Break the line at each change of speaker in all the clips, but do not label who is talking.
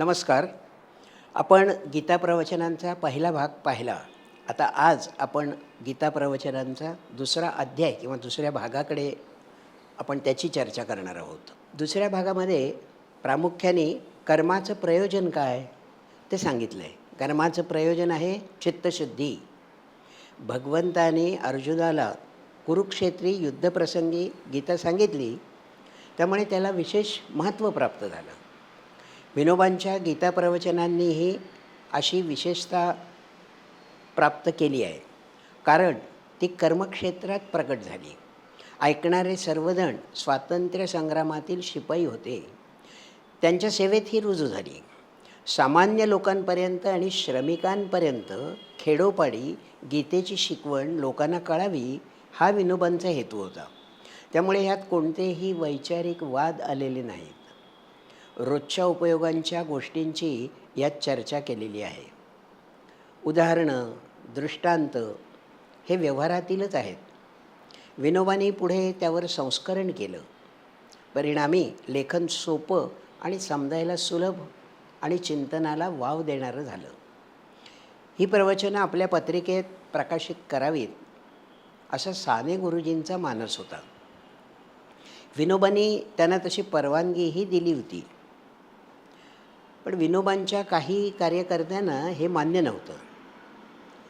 नमस्कार. आपण गीता प्रवचनांचा पहिला भाग पाहिला. आता आज आपण गीता प्रवचनांचा दुसरा अध्याय किंवा दुसऱ्या भागाकडे आपण त्याची चर्चा करणार आहोत. दुसऱ्या भागामध्ये प्रामुख्याने कर्माचं प्रयोजन काय ते सांगितलं आहे कर्माचं प्रयोजन आहे चित्तशुद्धी. भगवंताने अर्जुनाला कुरुक्षेत्री युद्धप्रसंगी गीता सांगितली. त्यामुळे त्याला विशेष महत्त्व प्राप्त झालं. विनोबांच्या गीता प्रवचनांनीही अशी विशेषता प्राप्त केली आहे. कारण ती कर्मक्षेत्रात प्रकट झाली. ऐकणारे सर्वजण स्वातंत्र्य संग्रामातील शिपाई होते. त्यांच्या सेवेत ही रुजू झाली. सामान्य लोकांपर्यंत आणि श्रमिकांपर्यंत खेडोपाडी गीतेची शिकवण लोकांना कळावी हा विनोबांचा हेतू होता. त्यामुळे ह्यात कोणतेही वैचारिक वाद आलेले नाहीत. रोजच्या उपयोगांच्या गोष्टींची यात चर्चा केलेली आहे. उदाहरणं दृष्टांत हे व्यवहारातीलच आहेत. विनोबाने पुढे त्यावर संस्करण केलं. परिणामी लेखन सोपं आणि समजायला सुलभ आणि चिंतनाला वाव देणारं झालं. ही प्रवचनं आपल्या पत्रिकेत प्रकाशित करावीत असा साने गुरुजींचा मानस होता. विनोबांनी त्यांना तशी परवानगीही दिली होती. पण विनोबांच्या काही कार्यकर्त्यांना हे मान्य नव्हतं.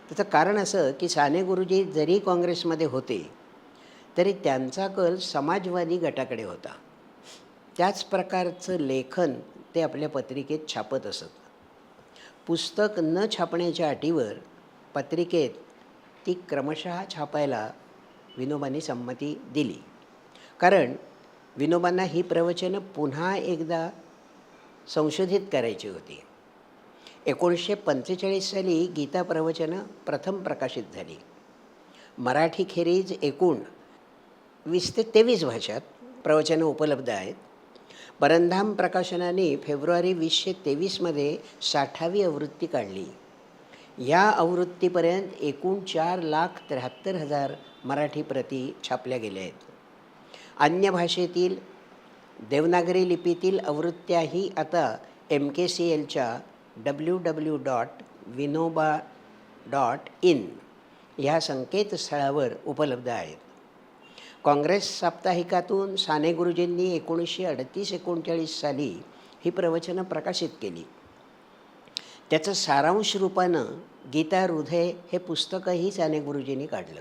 त्याचं कारण असं की साने गुरुजी जरी काँग्रेसमध्ये होते तरी त्यांचा कल समाजवादी गटाकडे होता. त्याच प्रकारचं लेखन ते आपल्या पत्रिकेत छापत असत. पुस्तक न छापण्याच्या अटीवर पत्रिकेत ती क्रमशः छापायला विनोबांनी संमती दिली. कारण विनोबांना ही प्रवचनं पुन्हा एकदा संशोधित करायची होती. एकोणीसशे पंचेचाळीस साली गीता प्रवचनं प्रथम प्रकाशित झाली. मराठीखेरीज एकूण वीस ते तेवीस भाषात प्रवचनं उपलब्ध आहेत. परंधाम प्रकाशनाने फेब्रुवारी वीसशे तेवीसमध्ये साठावी आवृत्ती काढली. या आवृत्तीपर्यंत एकूण चार लाख त्र्याहत्तर हजार मराठी प्रती छापल्या गेल्या आहेत. अन्य भाषेतील देवनागरी लिपीतील आवृत्त्याही आता एम के सी एलच्या W W dot Vinoba dot in ह्या संकेतस्थळावर उपलब्ध आहेत. काँग्रेस साप्ताहिकातून साने गुरुजींनी एकोणीसशे अडतीस एकोणचाळीस साली ही प्रवचनं प्रकाशित केली. त्याचं सारांश रूपानं गीता हृदय हे पुस्तकही साने गुरुजींनी काढलं.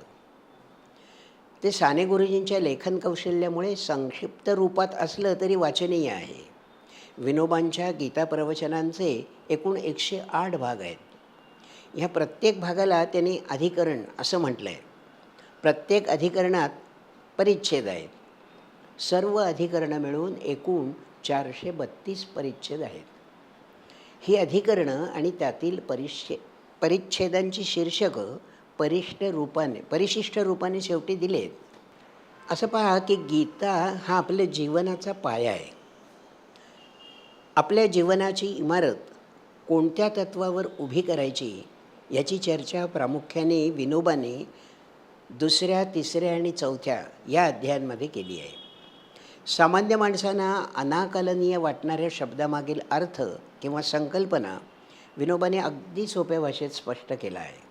ते साने गुरुजींच्या लेखन कौशल्यामुळे संक्षिप्त रूपात असलं तरी वाचनीय आहे. विनोबांच्या गीता प्रवचनांचे एकूण एकशे आठ भाग आहेत. ह्या प्रत्येक भागाला त्यांनी अधिकरण असं म्हटलं आहे प्रत्येक अधिकरणात परिच्छेद आहेत. सर्व अधिकरणं मिळून एकूण चारशे बत्तीस परिच्छेद आहेत. ही अधिकरणं आणि त्यातील परिच्छे परिच्छेदांची शीर्षकं परिष्ठ रूपाने परिशिष्ट रूपाने शेवटी दिलेत. असं पहा की गीता हा आपल्या जीवनाचा पाया आहे. आपल्या जीवनाची इमारत कोणत्या तत्वावर उभी करायची याची चर्चा प्रामुख्याने विनोबाने दुसऱ्या तिसऱ्या आणि चौथ्या या अध्यायांमध्ये केली आहे. सामान्य माणसांना अनाकलनीय वाटणाऱ्या शब्दामागील अर्थ किंवा संकल्पना विनोबाने अगदी सोप्या भाषेत स्पष्ट केला आहे.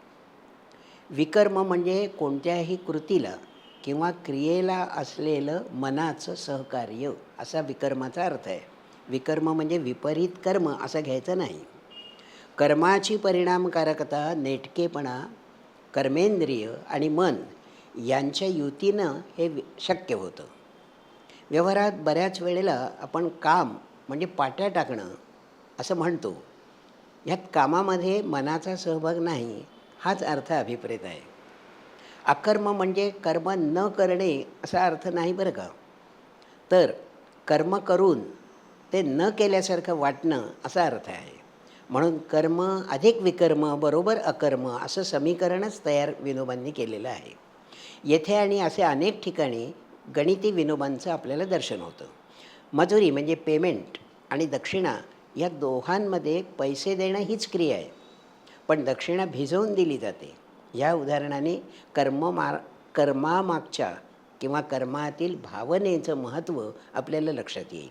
विकर्म म्हणजे कोणत्याही कृतीला किंवा क्रियेला असलेलं मनाचं सहकार्य असा विकर्माचा अर्थ आहे. विकर्म म्हणजे विपरीत कर्म असं घ्यायचं नाही. कर्माची परिणामकारकता नेटकेपणा कर्मेंद्रिय आणि मन यांच्या युतीनं हे शक्य होतं. व्यवहारात बऱ्याच वेळेला आपण काम म्हणजे पाट्या टाकणं असं म्हणतो. ह्यात कामामध्ये मनाचा सहभाग नाही हाच अर्थ अभिप्रेत आहे. अकर्म म्हणजे कर्म न करणे असा अर्थ नाही बरं का? तर कर्म करून ते न केल्यासारखं वाटणं असा अर्थ आहे. म्हणून कर्म अधिक विकर्म बरोबर अकर्म असं समीकरणच तयार विनोबांनी केलेलं आहे. येथे आणि असे अनेक ठिकाणी गणिती विनोबांचं आपल्याला दर्शन होतं. मजुरी म्हणजे पेमेंट आणि दक्षिणा या दोघांमध्ये पैसे देणं हीच क्रिया आहे. पण दक्षिणा भिजवून दिली जाते. या उदाहरणाने कर्म मार कर्मामागच्या किंवा कर्मातील भावनेचं महत्त्व आपल्याला लक्षात येईल.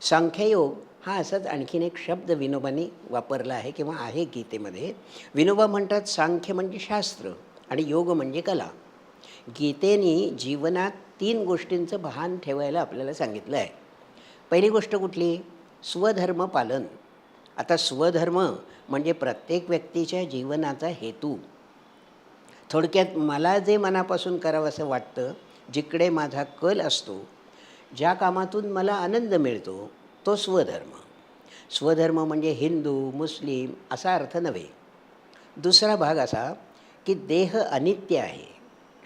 सांख्ययोग हा असाच आणखीन एक शब्द विनोबाने वापरला आहे किंवा आहे गीतेमध्ये. विनोबा म्हणतात सांख्य म्हणजे शास्त्र आणि योग म्हणजे कला. गीतेने जीवनात तीन गोष्टींचं भान ठेवायला आपल्याला सांगितलं आहे पहिली गोष्ट कुठली? स्वधर्म पालन. आता स्वधर्म म्हणजे प्रत्येक व्यक्तीच्या जीवनाचा हेतू. थोडक्यात मला जे मनापासून करावं असं वाटतं जिकडे माझा कल असतो ज्या कामातून मला आनंद मिळतो तो स्वधर्म. स्वधर्म म्हणजे हिंदू मुस्लिम असा अर्थ नव्हे. दुसरा भाग असा की देह अनित्य आहे.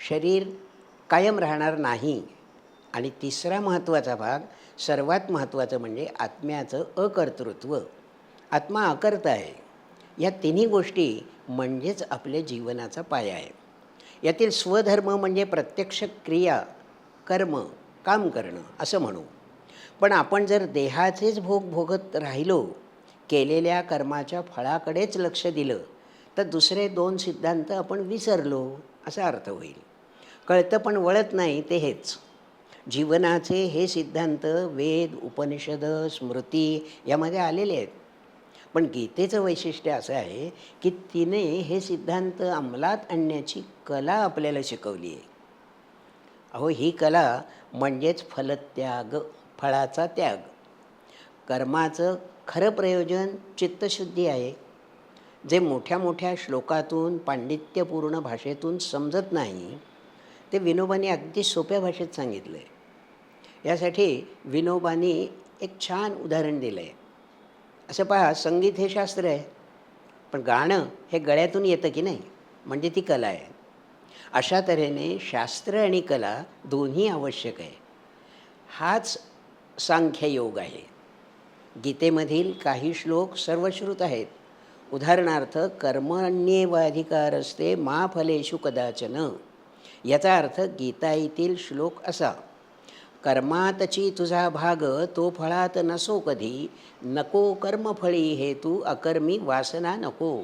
शरीर कायम राहणार नाही. आणि तिसरा महत्त्वाचा भाग सर्वात महत्त्वाचं म्हणजे आत्म्याचं अकर्तृत्व. आत्मा आकर्त आहे. या तिन्ही गोष्टी म्हणजेच आपल्या जीवनाचा पाया आहे. यातील स्वधर्म म्हणजे प्रत्यक्ष क्रिया कर्म काम करणं असं म्हणू. पण आपण जर देहाचेच भोग भोगत राहिलो केलेल्या कर्माच्या फळाकडेच लक्ष दिलं तर दुसरे दोन सिद्धांत आपण विसरलो असा अर्थ होईल. कळतं पण वळत नाही ते हेच. जीवनाचे हे सिद्धांत वेद उपनिषद स्मृती यामध्ये आलेले आहेत. पण गीतेचं वैशिष्ट्य असं आहे की तिने हे सिद्धांत अंमलात आणण्याची कला आपल्याला शिकवली आहे. अहो ही कला म्हणजेच फलत्याग फळाचा त्याग. कर्माचं खरं प्रयोजन चित्तशुद्धी आहे जे मोठ्या मोठ्या श्लोकातून पांडित्यपूर्ण भाषेतून समजत नाही. ते विनोबांनी अगदी सोप्या भाषेत सांगितलं आहे यासाठी विनोबांनी एक छान उदाहरण दिलं आहे असं पहा संगीत हे शास्त्र आहे पण गाणं हे गळ्यातून येतं की नाही? म्हणजे ती कला आहे. अशा तऱ्हेने शास्त्र आणि कला दोन्ही आवश्यक आहे. हाच सांख्ययोग आहे. गीतेमधील काही श्लोक सर्वश्रुत आहेत. उदाहरणार्थ कर्मण्येवाधिकार असते मा फलेषु कदाचन. याचा अर्थ गीताईतील श्लोक असा. कर्मातची तुझा भाग तो फळात नसो कधी. नको कर्मफळी हे तू अकर्मी वासना नको.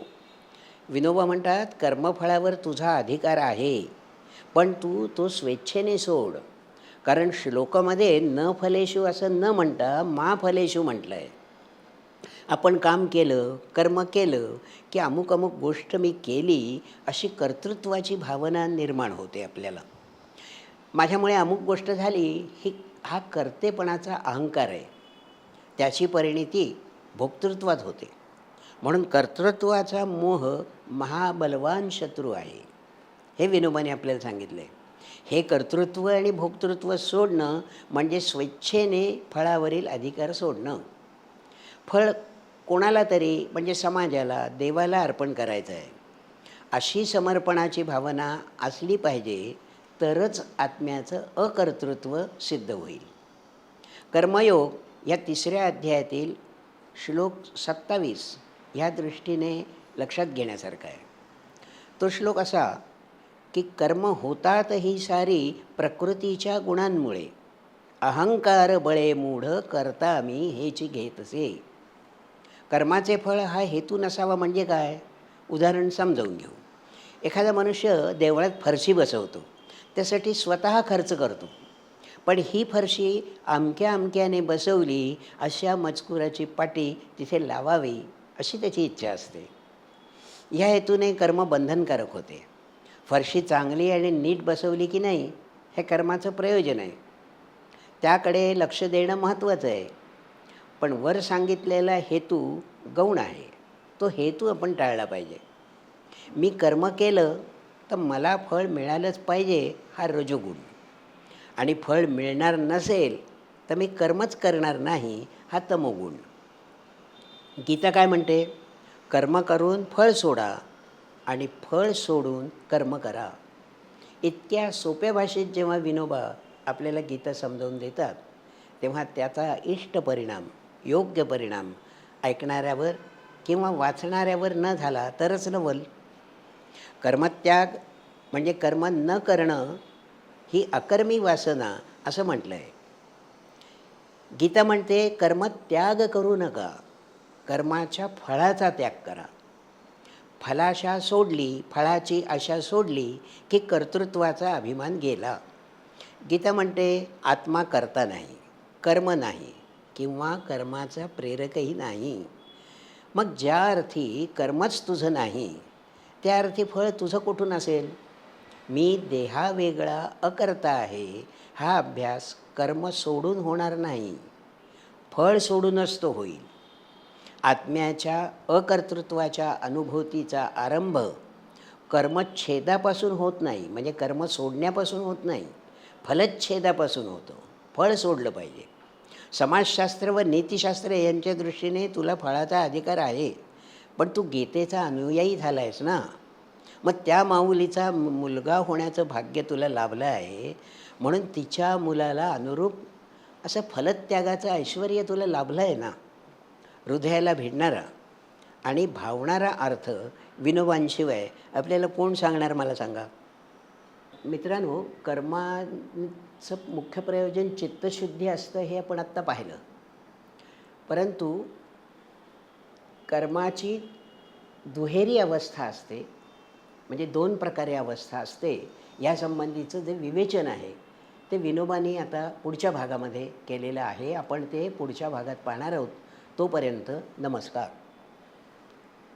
विनोबा म्हणतात कर्मफळावर तुझा अधिकार आहे पण तू तो स्वेच्छेने सोड. कारण श्लोकामध्ये न फलेशू असं न म्हणता मा फलेशू म्हटलं आहे आपण काम केलं कर्म केलं की अमुक अमुक गोष्ट मी केली अशी कर्तृत्वाची भावना निर्माण होते आपल्याला. माझ्यामुळे अमुक गोष्ट झाली ही हा कर्तेपणाचा अहंकार आहे. त्याची परिणिती भोक्तृत्वात होते. म्हणून कर्तृत्वाचा मोह महाबलवान शत्रू आहे. हे विनोबाने आपल्याला सांगितलं. आहे हे कर्तृत्व आणि भोक्तृत्व सोडणं म्हणजे स्वेच्छेने फळावरील अधिकार सोडणं. फळ कोणाला तरी म्हणजे समाजाला देवाला अर्पण करायचं आहे अशी समर्पणाची भावना असली पाहिजे तरच आत्म्याचं अकर्तृत्व सिद्ध होईल. कर्मयोग या तिसऱ्या अध्यायातील श्लोक सत्तावीस ह्या दृष्टीने लक्षात घेण्यासारखा आहे. तो श्लोक असा की कर्म होतात ही सारी प्रकृतीच्या गुणांमुळे. अहंकार बळे मूढ करता मी हेची घेतसे कर्माचे फळ हा हेतू नसावा म्हणजे काय? उदाहरण समजावून घेऊ. एखादा मनुष्य देवळात फरशी बसवतो. त्यासाठी स्वतः खर्च करतो. पण ही फरशी अमक्या अमक्याने बसवली अशा मजकुराची पाटी तिथे लावावी अशी त्याची इच्छा असते. ह्या हेतूने कर्म बंधनकारक होते. फरशी चांगली आणि नीट बसवली की नाही हे कर्माचं प्रयोजन आहे. त्याकडे लक्ष देणं महत्त्वाचं आहे. पण वर सांगितलेला हेतू गौण आहे. तो हेतू आपण टाळला पाहिजे. मी कर्म केलं तर मला फळ मिळालंच पाहिजे हा रजोगुण. आणि फळ मिळणार नसेल तर मी कर्मच करणार नाही हा तमोगुण. गीता काय म्हणते? कर्म करून फळ सोडा आणि फळ सोडून कर्म करा. इतक्या सोप्या भाषेत जेव्हा विनोबा आपल्याला गीता समजावून देतात तेव्हा त्याचा इष्ट परिणाम योग्य परिणाम ऐकणाऱ्यावर किंवा वाचणाऱ्यावर न झाला तरच नवल. कर्मत्याग म्हणजे कर्म न करणं ही अकर्मी वासना असं म्हटलं आहे गीता म्हणते कर्मत्याग करू नका कर्माच्या फळाचा त्याग करा. फलाशा सोडली फळाची आशा सोडली की कर्तृत्वाचा अभिमान गेला. गीता म्हणते आत्मा करता नाही कर्म नाही किंवा कर्माचा प्रेरकही नाही. मग ज्या अर्थी कर्मच तुझं नाही त्या अर्थी फळ तुझं कुठून असेल? मी देहावेगळा अकर्ता आहे हा अभ्यास कर्म सोडून होणार नाही. फळ सोडूनच तो होईल. आत्म्याच्या अकर्तृत्वाच्या अनुभूतीचा आरंभ कर्मच्छेदापासून होत नाही म्हणजे कर्म सोडण्यापासून होत नाही फलच्छेदापासून होतो. फळ सोडलं पाहिजे. समाजशास्त्र व नीतिशास्त्र यांच्या दृष्टीने तुला फळाचा अधिकार आहे. पण तू गीतेचा अनुयायी झाला आहेस ना. मग त्या माऊलीचा मुलगा होण्याचं भाग्य तुला लाभलं आहे म्हणून तिच्या मुलाला अनुरूप असं फलत्यागाचं ऐश्वर तुला लाभलं आहे ना. हृदयाला भिडणारा आणि भावणारा अर्थ विनोबांशिवाय आपल्याला कोण सांगणार मला सांगा? मित्रांनो कर्माचं मुख्य प्रयोजन चित्तशुद्धी असतं हे आपण आत्ता पाहिलं. परंतु कर्माची दुहेरी अवस्था असते म्हणजे दोन प्रकारे अवस्था असते. यासंबंधीचं जे विवेचन आहे ते विनोबानी आता पुढच्या भागामध्ये केलेलं आहे. आपण ते पुढच्या भागात पाहणार आहोत. तोपर्यंत नमस्कार.